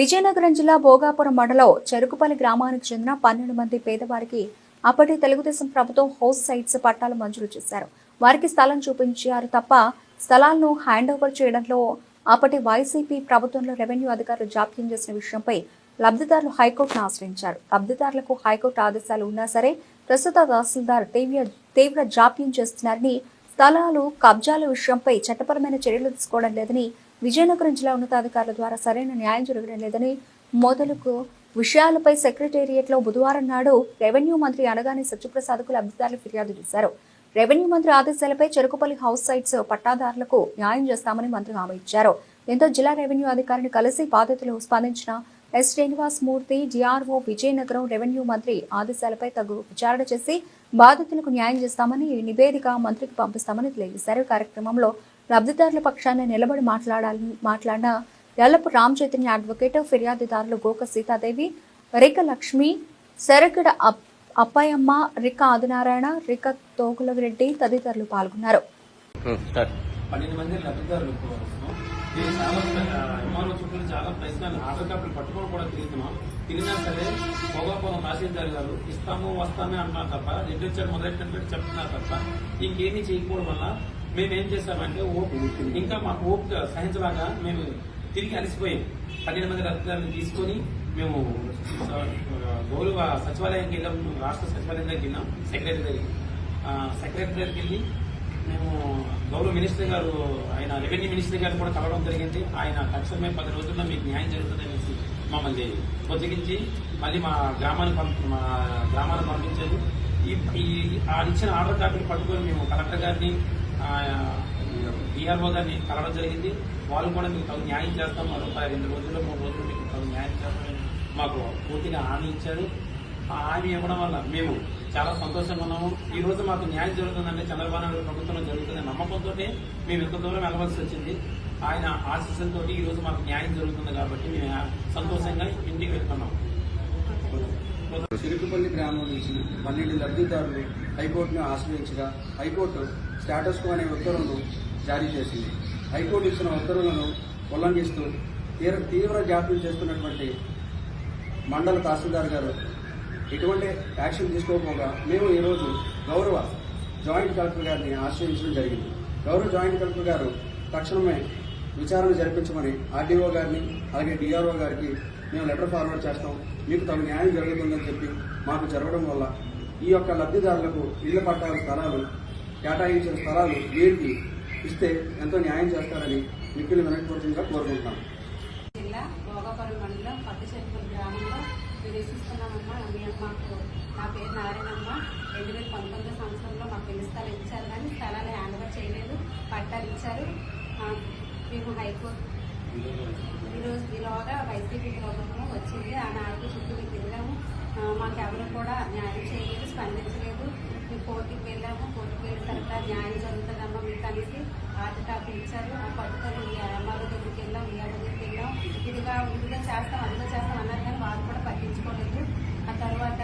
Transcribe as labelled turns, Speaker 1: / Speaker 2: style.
Speaker 1: విజయనగరం జిల్లా భోగాపురం మండలం చెరుకుపల్లి గ్రామానికి చెందిన పన్నెండు మంది పేదవారికి అప్పటి తెలుగుదేశం ప్రభుత్వం హౌస్ సైట్స్ పట్టాలు మంజూరు చేశారు. వారికి స్థలం చూపించారు తప్ప స్థలాలను హ్యాండ్ ఓవర్ చేయడంలో అప్పటి వైసీపీ ప్రభుత్వంలో రెవెన్యూ అధికారులు జాప్యం చేసిన విషయంపై లబ్ధిదారులు హైకోర్టును ఆశ్రయించారు. లబ్ధిదారులకు హైకోర్టు ఆదేశాలు ఉన్నా సరే ప్రస్తుత తహసీల్దార్ తీవ్ర తీవ్ర జాప్యం చేస్తున్నారని స్థలాలు కబ్జాల విషయంపై చట్టపరమైన చర్యలు తీసుకోవడం లేదని విజయనగరం జిల్లా ఉన్నతాధికారుల ద్వారా సరైన న్యాయం జరగడం లేదని మొదలుకు విషయాలపై సెక్రటేరియట్లో బుధవారం నాడు రెవెన్యూ మంత్రి అనగానే సత్యప్రసాద్కు లబ్ధిదారులు ఫిర్యాదు చేశారు. రెవెన్యూ మంత్రి ఆదేశాలపై చెరుకుపల్లి హౌస్ సైట్స్ పట్టాదారులకు న్యాయం చేస్తామని మంత్రి హామీ ఇచ్చారు. దీంతో జిల్లా రెవెన్యూ అధికారిని కలిసి బాధితులు స్పందించిన S Srinivas Murthy DRO Vizianagaram revenue మంత్రి ఆదేశాలపై తగు విచారణ చేసి బాధితులకు న్యాయం చేస్తామని నివేదిక మంత్రికి పంపిస్తామని తెలియజేశారు. కార్యక్రమంలో లబ్ధిదారుల పక్షాన నిలబడి మాట్లాడాలని మాట్లాడిన ఎల్లపు రామ్ చైతన్య అడ్వకేట్ ఫిర్యాదుదారులు గోక సీతాదేవి రిక లక్ష్మి సెరగడ అప్- అప్పయమ్మ రిక ఆదినారాయణ రిక తోగులరెడ్డి తదితరులు పాల్గొన్నారు.
Speaker 2: స్టార్ట్
Speaker 3: పన్నెండు మంది లబ్ధిదారులు వస్తున్నాం దీన్ని చాలా ఎంఆర్ఓ చుట్టూ చాలా ప్రశ్నలు ఆధార్ కార్డులు పట్టుకొని కూడా తిరుగుతున్నాం. తిరిగినా సరే భోగాపురం తహసీల్దార్ గారు ఇస్తాము వస్తామే అంటున్నారు తప్ప లిటరేచర్ మొదలెట్టినట్టు చెప్తున్నారు తప్ప ఇంకేమీ చేయకపోవడం వల్ల మేము ఏం చేస్తామంటే ఓపు ఇంకా మాకు ఓపిక సహించలాగా మేము తిరిగి అలసిపోయాం. పన్నెండు మంది లబ్ధిదారులను తీసుకొని మేము గౌరవ సచివాలయానికి వెళ్ళాం రాష్ట్ర సచివాలయం దగ్గరికి వెళ్ళాం సెక్రటరీ దగ్గరికి. సెక్రటరీ దగ్గరికి వెళ్ళి మేము గౌరవ మినిస్టర్ గారు ఆయన రెవెన్యూ మినిస్టర్ గారు కూడా కలవడం జరిగింది. ఆయన తక్షణమే పది రోజుల్లో మీకు న్యాయం జరుగుతుందనేసి మమ్మల్ని బొజ్జగించి మళ్ళీ మా గ్రామాన్ని పంపి మా గ్రామాన్ని పంపించారు. ఈ ఈ ఆ ఇచ్చిన ఆర్డర్ కాపీలు పట్టుకొని మేము కలెక్టర్ గారిని డిఆర్ఓ గారిని కలవడం జరిగింది. వాళ్ళు కూడా మీకు తగు న్యాయం చేస్తాం మరొక రెండు రోజుల్లో మూడు రోజులు మీకు తగు న్యాయం చేస్తామని మాకు పూర్తిగా హామీ ఇచ్చారు. ఆ హామీ ఇవ్వడం వల్ల మేము చాలా సంతోషంగా ఉన్నాము. ఈ రోజు మాకు న్యాయం జరుగుతుందంటే చంద్రబాబు నాయుడు ప్రభుత్వంలో జరుగుతుంది నమ్మకంతో మేము ఎంత దూరం వెళ్ళవలసి వచ్చింది. ఆయన ఆశీస్సులతో ఈ రోజు మాకు న్యాయం జరుగుతుంది కాబట్టి మేము సంతోషంగా ఇంటికి వెళ్తున్నాం.
Speaker 4: చిరుకుపల్లి గ్రామం నుంచి పన్నెండు లబ్ధిదారులు హైకోర్టును ఆశ్రయించగా హైకోర్టు స్టాటస్ కో అనే ఉత్తర్వులను జారీ చేసింది. హైకోర్టు ఇచ్చిన ఉత్తర్వులను ఉల్లంఘిస్తూ తీవ్ర తీవ్ర జాప్యం చేస్తున్నటువంటి మండల తహసీల్దార్ గారు ఎటువంటి యాక్షన్ తీసుకోకపోగా మేము ఈరోజు గౌరవ జాయింట్ కలెక్టర్ గారిని ఆశ్రయించడం జరిగింది. గౌరవ జాయింట్ కలెక్టర్ గారు తక్షణమే విచారణ జరిపించమని ఆర్డీఓ గారిని అలాగే డిఆర్ఓ గారికి మేము లెటర్ ఫార్వర్డ్ చేస్తాం. మీకు తమ న్యాయం జరుగుతుందని చెప్పి మాకు జరగడం వల్ల ఈ యొక్క లబ్ధిదారులకు ఇళ్ళ పట్టాల స్థలాలు కేటాయించిన స్థలాలు వీరికి ఇస్తే ఎంతో న్యాయం చేస్తారని మిక్కులు వినకపూర్వకంగా కోరుకుంటున్నాం.
Speaker 5: జిల్లా భోగాపురం మండలం పట్టుచెరుకుల గ్రామంలో నివసిస్తున్నామమ్మా మీ మాకు నా పేరు నారాయణమ్మ. రెండు వేల పంతొమ్మిది సంవత్సరంలో మాకు పెళ్ళి స్థలం ఇచ్చారు కానీ స్థలాన్ని హ్యాండ్ చేయలేదు. పట్టాలు ఇచ్చారు. ఆ, మేము హైకోర్టు ఈరోజు ఇలాగా వైసీపీ ప్రభుత్వం వచ్చింది. ఆ నాలుగు చుట్టూ మీకు వెళ్ళాము మాకు ఎవరు కూడా న్యాయం చేయలేదు స్పందించలేదు. మేము కోర్టుకి వెళ్ళాము. కోర్టుకి వెళ్ళిన తర్వాత న్యాయం జరుగుతుందమ్మా మీకు అనేసి ఆర్డర్ కాపీ ఇచ్చారు. ఆ పట్టుకొని ఎంఆర్ఓ దగ్గరికి వెళ్ళాం ఈఆర్ఓ దగ్గరికి వెళ్ళాం. ఇదిగా ఇదిగా చేస్తాం అదిగా చేస్తాం అన్నారు కానీ వాళ్ళు కూడా పట్టించుకోలేదు. ఆ తర్వాత